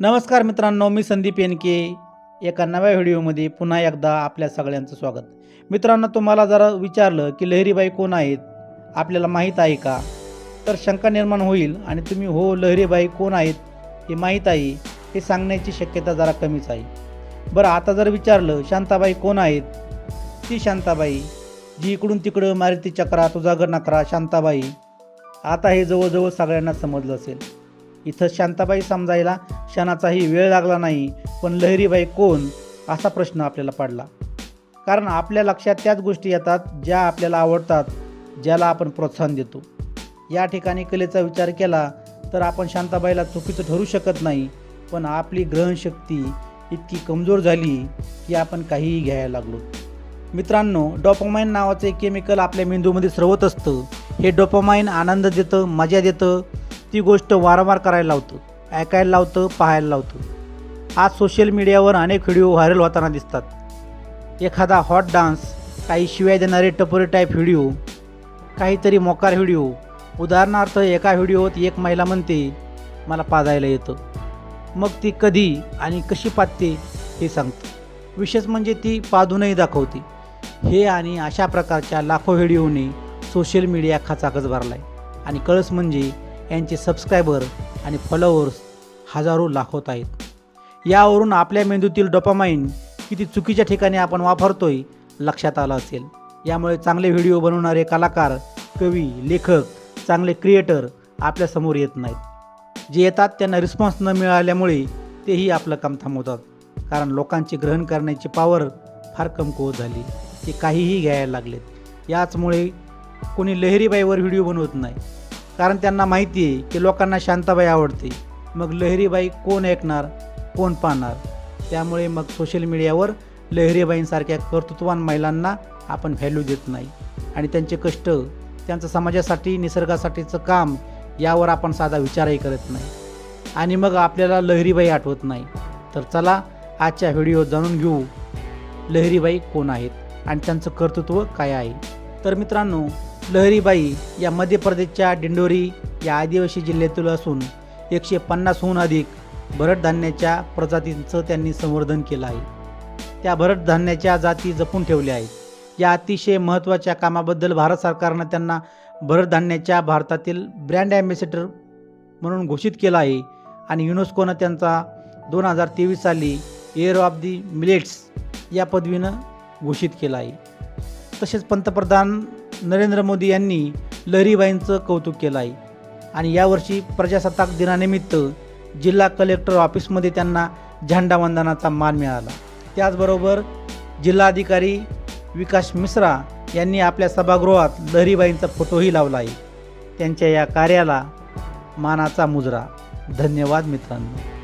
नमस्कार मित्रांनो मी संदीप येनके एका नव्या व्हिडिओमध्ये पुन्हा एकदा आपल्या सगळ्यांचं स्वागत. मित्रांनो तुम्हाला जरा विचारलं की लहरीबाई कोण आहेत? आपल्याला माहीत आहे का? तर शंका निर्माण होईल आणि तुम्ही हो लहरीबाई कोण आहेत? हे माहीत आहे. हे सांगण्याची शक्यता जरा कमीच आहे. बरं आता जर विचारलं शांताबाई कोण आहेत? ती शांताबाई. जी इकडून तिकडं मारुती चक्रा तुझागर नकरा शांताबाई. आता हे जवळजवळ सगळ्यांना समजलं असेल. इथं शांताबाई समजायला क्षणाचाही वेळ लागला नाही पण लहरीबाई कोण? असा प्रश्न आपल्याला पडला. कारण आपल्या लक्षात त्याच गोष्टी येतात ज्या आपल्याला आवडतात ज्याला आपण प्रोत्साहन देतो. या ठिकाणी कलेचा विचार केला तर आपण शांताबाईला चुकीचं ठरू शकत नाही पण आपली ग्रहणशक्ती इतकी कमजोर झाली की आपण काहीही घ्यायला लागलो. मित्रांनो डोपामाइन नावाचं एक केमिकल आपल्या मेंदूमध्ये स्रवत असतं. हे डोपामाइन आनंद देतं मजा देतं ती गोष्ट वारंवार करायला लावतं ऐकायला लावतं पाहायला लावतं. आज सोशल मीडियावर अनेक व्हिडिओ व्हायरल होताना दिसतात. एखादा हॉट डान्स काही शिवाय देणारे टपोरे टाईप व्हिडिओ काहीतरी मोकार व्हिडिओ उदाहरणार्थ एका व्हिडिओत एक महिला म्हणते मला पाजायला येतं. मग ती कधी आणि कशी पाजते हे सांगते. विशेष म्हणजे ती पादूनही दाखवते. हे आणि अशा प्रकारच्या लाखो व्हिडिओने सोशल मीडिया खचाखच आहे आणि कळस म्हणजे यांचे सबस्क्रायबर आणि फॉलोअर्स हजारो लाखोत आहेत. यावरून आपल्या मेंदूतील डोपामाइन किती चुकीच्या ठिकाणी आपण वापरतोय लक्षात आलं असेल. यामुळे चांगले व्हिडिओ बनवणारे कलाकार कवी लेखक चांगले क्रिएटर आपल्यासमोर येत नाहीत. जे येतात त्यांना रिस्पॉन्स न मिळाल्यामुळे तेही आपलं काम थांबवतात. कारण लोकांची ग्रहण करण्याची पॉवर फार कमकुवत झाली. ते काहीही घ्यायला लागलेत. याचमुळे कोणी लहरीबाईवर व्हिडिओ बनवत नाही. कारण त्यांना माहिती आहे की लोकांना शांताबाई आवडते. मग लहरीबाई कोण ऐकणार? कोण पाहणार? त्यामुळे मग सोशल मीडियावर लहरीबाईंसारख्या कर्तृत्वान महिलांना आपण व्हॅल्यू देत नाही. आणि त्यांचे कष्ट त्यांचं समाजासाठी निसर्गासाठीचं काम यावर आपण साधा विचारही करत नाही. आणि मग आपल्याला लहरीबाई आठवत नाही. तर चला आजच्या व्हिडिओ जाणून घेऊ लहरीबाई कोण आहेत आणि त्यांचं कर्तृत्व काय आहे. तर मित्रांनो लहरीबाई या मध्य प्रदेशच्या डिंडोरी या आदिवासी जिल्ह्यातील असून एकशे पन्नासहून अधिक भरडधान्याच्या प्रजातींचं त्यांनी संवर्धन केलं आहे. त्या भरडधान्याच्या जाती जपून ठेवल्या आहेत. या अतिशय महत्त्वाच्या कामाबद्दल भारत सरकारनं त्यांना भरडधान्याच्या भारतातील ब्रँड ॲम्बॅसेडर म्हणून घोषित केलं आहे आणि युनेस्कोनं त्यांचा दोन हजार तेवीस साली एअर ऑफ दी मिलेट्स या पदवीनं घोषित केला आहे. तसेच पंतप्रधान नरेंद्र मोदी यांनी लहरीबाईंचं कौतुक केलं आहे आणि यावर्षी प्रजासत्ताक दिनानिमित्त जिल्हा कलेक्टर ऑफिसमध्ये त्यांना झेंडावंदनाचा मान मिळाला. त्याचबरोबर जिल्हाधिकारी विकास मिश्रा यांनी आपल्या सभागृहात लहरीबाईंचा फोटोही लावला आहे त्यांच्या या कार्याला मानाचा मुजरा. धन्यवाद मित्रांनो.